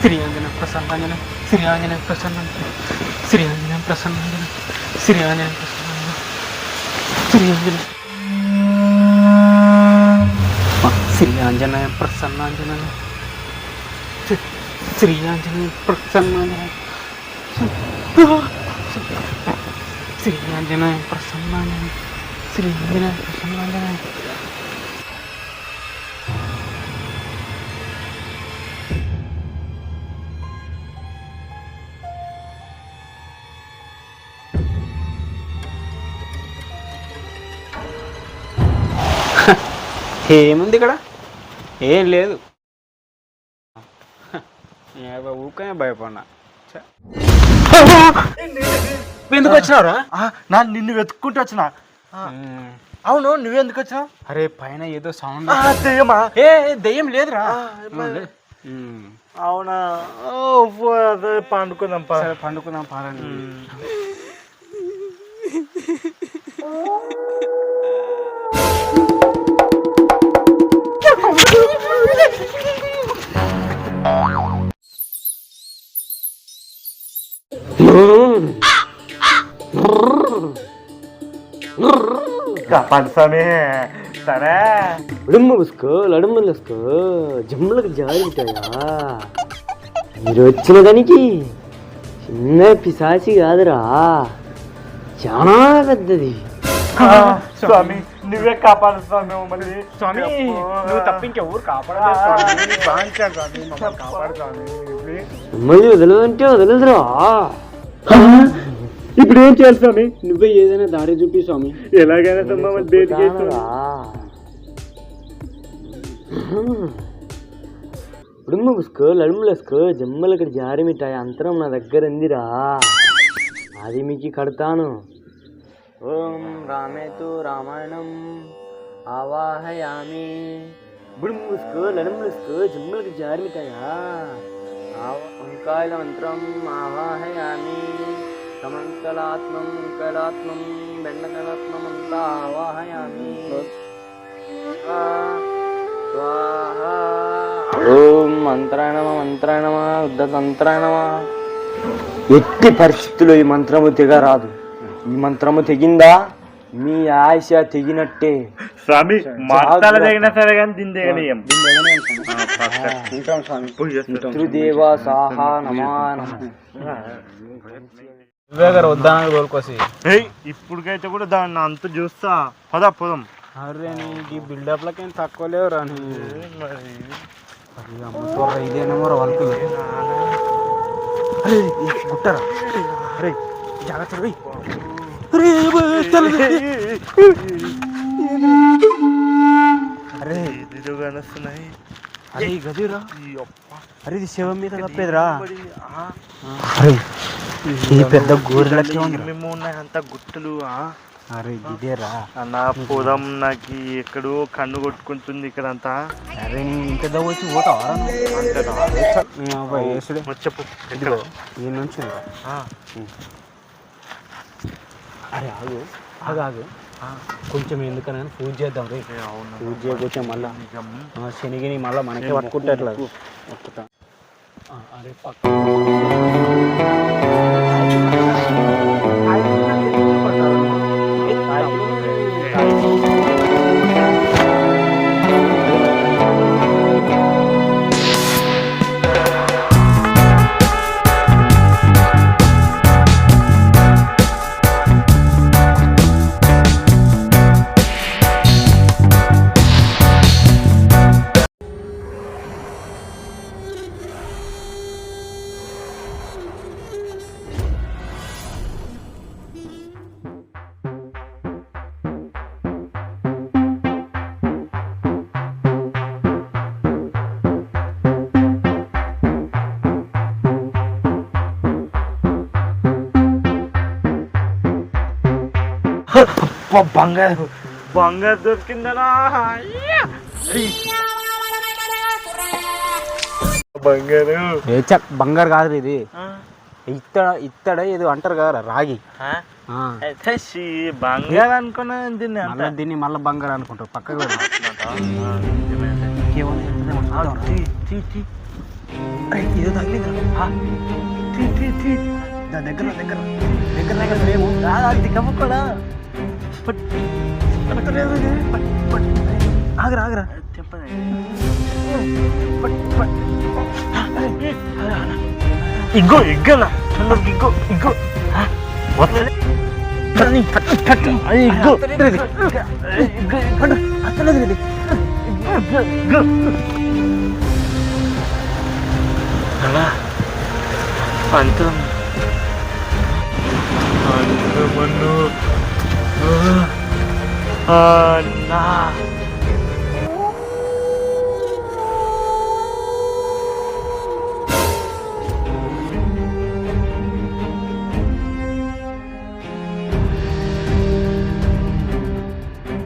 Sri Anjana Prasanna Sri Anjana ప్రసన్నం శ్రీ ఆంజన ప్రసన్నంజన శ్రీ ఆంజన ప్రసన్నంజన श्री आंजनाय प्रसन्न आंजनाय श्री आंजनाय प्रसन्न आंजनाय श्री आंजनाय प्रसन्न आंजनाय श्री आंजनाय प्रसन्न आंजनाय ఏముంది ఇక్కడ ఏం లేదు ఊకనే భయపడినా. ఎందుకు వచ్చినావురా? ఆ, నా నిన్ను వెతుక్కుంటూ వచ్చిన. అవును నువ్వెందుకు వచ్చినావు? అరే పైన ఏదో సౌండ్ ఆ, దెయ్యమా? ఏ దెయ్యం లేదురా. అవునా? పండుకుందాం పా. సరే పండుకుందాం పారండి. స్వామి. సరే. ఉడుమ్మ ఉసుకో జమ్ములకు జారి ఉంటాయా? మీరు వచ్చిన దానికి చిన్న పిశాచి కాదురా. చాలా పెద్దది. ఆ, స్వామి నువ్వే కాపాడు స్వామి మమ్మల్ని. స్వామి నువ్వు తప్ప ఇంకెవరు కాపాడలేదు స్వామి. మిమ్మల్ని వదలదంటే వదలదురా. ఇప్పుడు ఏం చేయాలి స్వామి? నువ్వే ఏదైనా దారి చూపి స్వామి. ఎలాగైనా స్వామి. ఉడుమ్మ ఉసుకో లడుములసుకో జమ్మలక్కడ జారి మిఠాయి అంతరం నా దగ్గర ఉందిరా. అది మీకు కడతాను. ఓం రామేతు రామాయణం ఆవాహయామి. బుడుముసుకో లడుములసుకో జమ్మలకి జారి మిఠాయా? వంకాయల మంత్రం ఆవాహయామి సమంకలాత్మం కలాత్మం బెండకలాత్మం అంతా ఆవాహయామి ఎట్టి పరిస్థితుల్లో ఈ మంత్రము తెగరాదు. ఈ మంత్రము తెగిందా? మీ ఆశ తెగినట్టే. స్వామి మాతాల తగినా సరే కానీ దీని దిగనీయం పితృదేవ సాహా నమా నమ. నువ్వే గారు వద్దానని ఇప్పుడుకైతే కూడా దాన్ని అంత చూస్తా. పదా పోదాం. అరే నీకు ఈ బిల్డప్లకేం తక్కువ లేవురా నీ అది అమ్ముతారా ఇదేనేమో రా వాళ్ళకి. అరే గుట్టరా? అరే జాగ్రత్త. అరే బా, తెల్లది. అరే ఇది కానొస్తున్నాయి అరే గదిరా అరే ఇది శవం మీద కప్పేదిరా అరే ఈ పెద్ద గోరిలకే మేము ఉన్నాయి అంత గుట్టలు ఆ? అరే ఇదేరా అన్న పోదాం నాకు ఎక్కడో కన్ను కొట్టుకుంటుంది ఇక్కడ అంతా అరే నీ ఇంత దగ్గర వచ్చి పోతావా చెప్పు ఇదిగో ఈ నుంచి అరే ఆగు. ఆగు ఆగు. కొంచెం ఎందుకని పూజ చేద్దాం రే. పూజ చేయకపోతే మళ్ళా. శనిగిని మళ్ళా మనకే పట్టుకుంటే అట్లా పట్టుకుంటా ఆ, అరే పక్క. బంగారు. బంగారు దొరికిందనా. బంగారు. ఏ చక్ బంగారు కాదు ఇది. ఇత్తడ ఇత్తడ ఏదో అంటారు కదా రాగి. బంగారు అనుకున్నా దీన్ని మళ్ళా దీన్ని మళ్ళీ బంగారు అనుకుంటారు కూడా తీ. ఏదో దగ్గర దగ్గర. దగ్గర దగ్గర లేవు. అది కమ్ముకోడా? పట్ ఆగరా ఆగరా చెప్పండి ఇగ్గో ఇగ్గల చంద్రుడికి ఇగ్గో ఇగ్గో. వస్తలే పట్టు పట్టు అది ఇగ్గో ఇగ్గో ఇగ్గో అసలేదు ఇది ఇగ్గో ఇగ్గో అలా Ah, na.